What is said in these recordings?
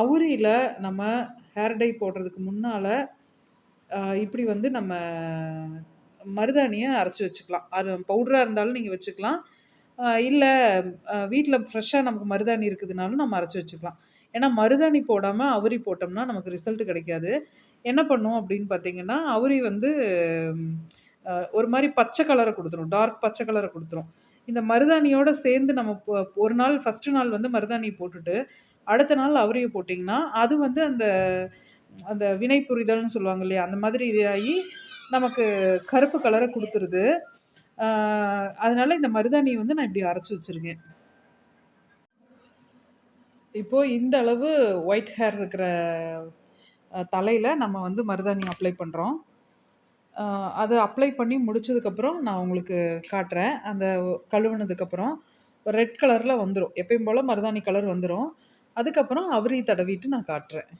அவுரியில் நம்ம hair dye போடுறதுக்கு முன்னால் இப்படி வந்து நம்ம மருதாணியை அரைச்சி வச்சுக்கலாம். அது பவுடராக இருந்தாலும் நீங்கள் வச்சுக்கலாம். இல்லை வீட்டில் ஃப்ரெஷ்ஷாக நமக்கு மருதாணி இருக்குதுனாலும் நம்ம அரைச்சி வச்சுக்கலாம். ஏன்னா மருதாணி போடாமல் அவுரி போட்டோம்னா நமக்கு ரிசல்ட் கிடைக்காது. என்ன பண்ணும் அப்படின்னு பார்த்தீங்கன்னா அவுரி வந்து ஒரு மாதிரி பச்சை கலரை கொடுத்துரும். டார்க் பச்சை கலரை கொடுத்துரும். இந்த மருதாணியோடு சேர்ந்து நம்ம ஒரு நாள் ஃபஸ்ட்டு நாள் வந்து மருதாணி போட்டுட்டு அடுத்த நாள் அவரையை போட்டிங்கன்னா அது வந்து அந்த அந்த வினை புரிதல்னு சொல்லுவாங்க இல்லையா அந்த மாதிரி இதாகி நமக்கு கருப்பு கலரை கொடுத்துருது. அதனால் இந்த மருதாணியை வந்து நான் இப்படி அரைச்சி வச்சுருக்கேன். இப்போது இந்த அளவு ஒயிட் ஹேர் இருக்கிற தலையில் நம்ம வந்து மருதாணி அப்ளை பண்ணுறோம் அது அப்ளை பண்ணி முடிச்சதுக்கப்புறம் நான் உங்களுக்கு காட்டுறேன். அந்த கழுவுனதுக்கப்புறம் ரெட் கலரில் வந்துடும் எப்பயும் போல் மருதாணி கலர் வந்துடும் அதுக்கப்புறம் அவரி தடவிட்டு நான் காட்டுறேன்.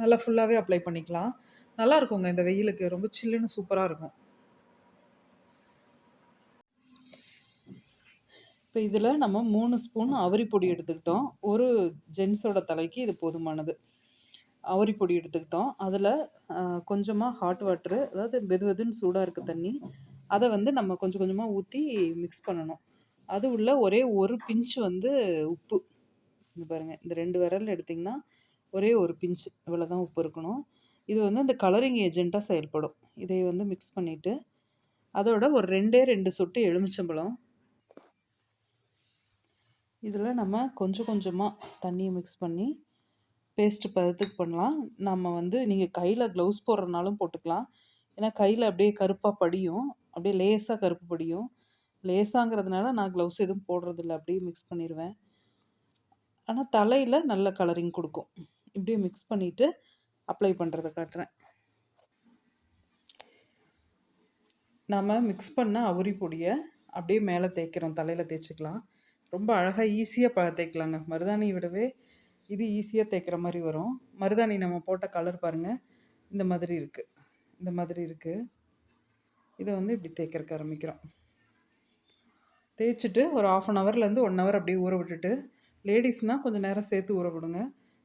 நல்லா ஃபுல்லாகவே அப்ளை பண்ணிக்கலாம். நல்லா இருக்குங்க இந்த வெயிலுக்கு. ரொம்ப சில்லுன்னு சூப்பராக இருக்கும். இப்போ இதில் நம்ம மூணு ஸ்பூன் அவரி பொடி எடுத்துக்கிட்டோம். ஒரு ஜென்ஸோட தலைக்கு இது போதுமானது. அவரி பொடி எடுத்துக்கிட்டோம். அதில் கொஞ்சமாக ஹாட் வாட்ரு அதாவது வெது வெதுன்னு சூடாக இருக்க தண்ணி அதை வந்து நம்ம கொஞ்சம் கொஞ்சமாக ஊற்றி மிக்ஸ் பண்ணணும். அது உள்ள ஒரே ஒரு பிஞ்ச் வந்து உப்பு. இது பாருங்கள் இந்த ரெண்டு விரல் எடுத்திங்கன்னா ஒரே ஒரு பிஞ்ச் இவ்வளோ தான் உப்பு இருக்கணும். இது வந்து இந்த கலரிங் ஏஜெண்ட்டாக செயல்படும். இதை வந்து மிக்ஸ் பண்ணிவிட்டு அதோட ஒரு ரெண்டே ரெண்டு சொட்டு எலுமிச்சம்பழம். இதில் நம்ம கொஞ்சம் கொஞ்சமாக தண்ணியை மிக்ஸ் பண்ணி பேஸ்ட் பதத்துக்கு பண்ணலாம். நம்ம வந்து நீங்கள் கையில் க்ளவுஸ் போடுறனாலும் போட்டுக்கலாம். ஏன்னா கையில் அப்படியே கருப்பாக படியும். அப்படியே லேசாக கருப்பு படியும். லேசாங்கிறதுனால நான் க்ளவுஸ் எதுவும் போடுறதில்ல. அப்படியே மிக்ஸ் பண்ணிடுவேன் ஆனால் தலையில் நல்ல கலரிங் கொடுக்கும். இப்படியே மிக்ஸ் பண்ணிவிட்டு அப்ளை பண்ணுறத காட்டுறேன். நாம் மிக்ஸ் பண்ண அவுரி பொடியை அப்படியே மேலே தேய்க்கிறோம். தலையில் தேய்ச்சிக்கலாம். ரொம்ப அழகாக ஈஸியாக ப தேய்க்கலாங்க. மருதாணி விடவே இது ஈஸியாக தேய்க்கிற மாதிரி வரும். மருதாணி நம்ம போட்ட கலர் பாருங்கள் இந்த மாதிரி இருக்குது இந்த மாதிரி இருக்குது இதை வந்து இப்படி தேய்க்கிறக்க ஆரம்பிக்கிறோம். தேய்ச்சிட்டு ஒரு ஆஃப் அன் ஹவர்லேருந்து ஒன் ஹவர் அப்படியே ஊற விட்டுட்டு லேடிஸ்னால் கொஞ்சம் நேரம் சேர்த்து ஊற விடுங்க.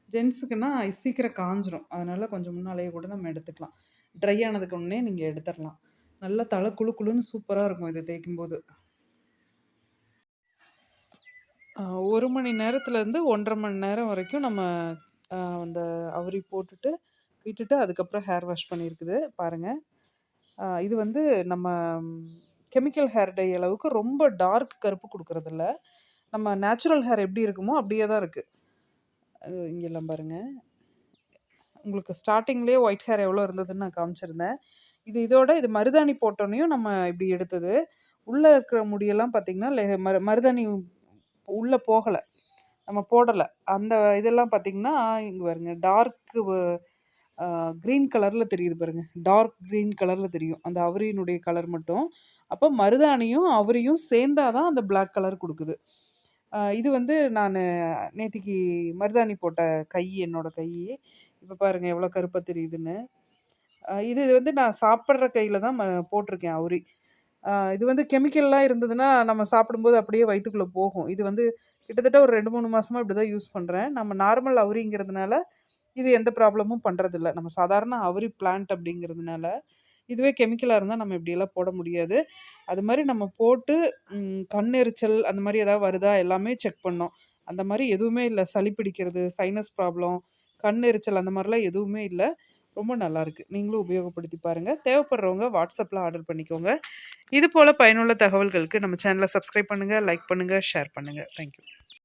ஜென்ஸுக்குன்னா சீக்கிரம் காஞ்சிரும். அதனால் கொஞ்சம் முன்னாலேயே கூட நம்ம எடுத்துக்கலாம். ட்ரை ஆனதுக்கு முன்னே நீங்கள் எடுத்துடலாம். நல்லா தலை குழு குழுன்னு சூப்பராக இருக்கும் இதை தேய்க்கும் போது ஒரு மணி நேரத்துலேருந்து ஒன்றரை மணி நேரம் வரைக்கும் நம்ம அந்த அவரி போட்டுட்டு விட்டுட்டு அதுக்கப்புறம் ஹேர் வாஷ் பண்ணியிருக்குது. பாருங்கள் இது வந்து நம்ம கெமிக்கல் ஹேர் டை அளவுக்கு ரொம்ப டார்க் கருப்பு கொடுக்குறதில்ல. நம்ம நேச்சுரல் ஹேர் எப்படி இருக்குமோ அப்படியே தான் இருக்குது இங்கெல்லாம் பாருங்கள் உங்களுக்கு ஸ்டார்டிங்லேயே ஒயிட் ஹேர் எவ்வளோ இருந்ததுன்னு நான் காமிச்சிருந்தேன். இது இதோட இது மருதாணி போட்டோன்னையும் நம்ம இப்படி எடுத்தது. உள்ளே இருக்கிற முடியெல்லாம் பார்த்திங்கன்னா மரு மருதாணி உள்ளே போகலை. நம்ம போடலை. அந்த இதெல்லாம் பார்த்திங்கன்னா இங்கே பாருங்க டார்க்கு க்ரீன் கலரில் தெரியுது பாருங்கள் டார்க் க்ரீன் கலரில் தெரியும். அந்த அவரியினுடைய கலர் மட்டும். அப்போ மருதாணியும் அவரையும் சேர்ந்தாதான் தான் அந்த பிளாக் கலர் கொடுக்குது. இது வந்து நான் நேத்திக்கு மருதாணி போட்ட கை என்னோட கை. இப்போ பாருங்கள் எவ்வளோ கருப்பாக தெரியுதுன்னு. இது வந்து நான் சாப்பிட்ற கையில் தான் போட்டிருக்கேன் அவுரி. இது வந்து கெமிக்கல்லாம் இருந்ததுன்னா நம்ம சாப்பிடும்போது அப்படியே வயிற்றுக்குள்ளே போகும். இது வந்து கிட்டத்தட்ட ஒரு ரெண்டு மூணு மாதமாக இப்படி தான் யூஸ் பண்ணுறேன் நம்ம நார்மல் அவுரிங்கிறதுனால இது எந்த ப்ராப்ளமும் பண்ணுறதில்ல நம்ம சாதாரண அவுரி பிளான்ட் அப்படிங்கிறதுனால இதுவே கெமிக்கலாக இருந்தால் நம்ம இப்படியெல்லாம் போட முடியாது. அது மாதிரி நம்ம போட்டு கண் எரிச்சல் அந்த மாதிரி ஏதாவது வருதா எல்லாமே செக் பண்ணோம். அந்த மாதிரி எதுவுமே இல்லை. சளி பிடிக்கிறது சைனஸ் ப்ராப்ளம் கண் எரிச்சல் அந்த மாதிரிலாம் எதுவுமே இல்லை. ரொம்ப நல்லாயிருக்கு நீங்களும் உபயோகப்படுத்தி பாருங்கள் தேவைப்படுறவங்க வாட்ஸ்அப்பில் ஆர்டர் பண்ணிக்கோங்க. இது போல் பயனுள்ள தகவல்களுக்கு நம்ம சேனலை சப்ஸ்கிரைப் பண்ணுங்கள் லைக் பண்ணுங்கள் ஷேர் பண்ணுங்கள் தேங்க்யூ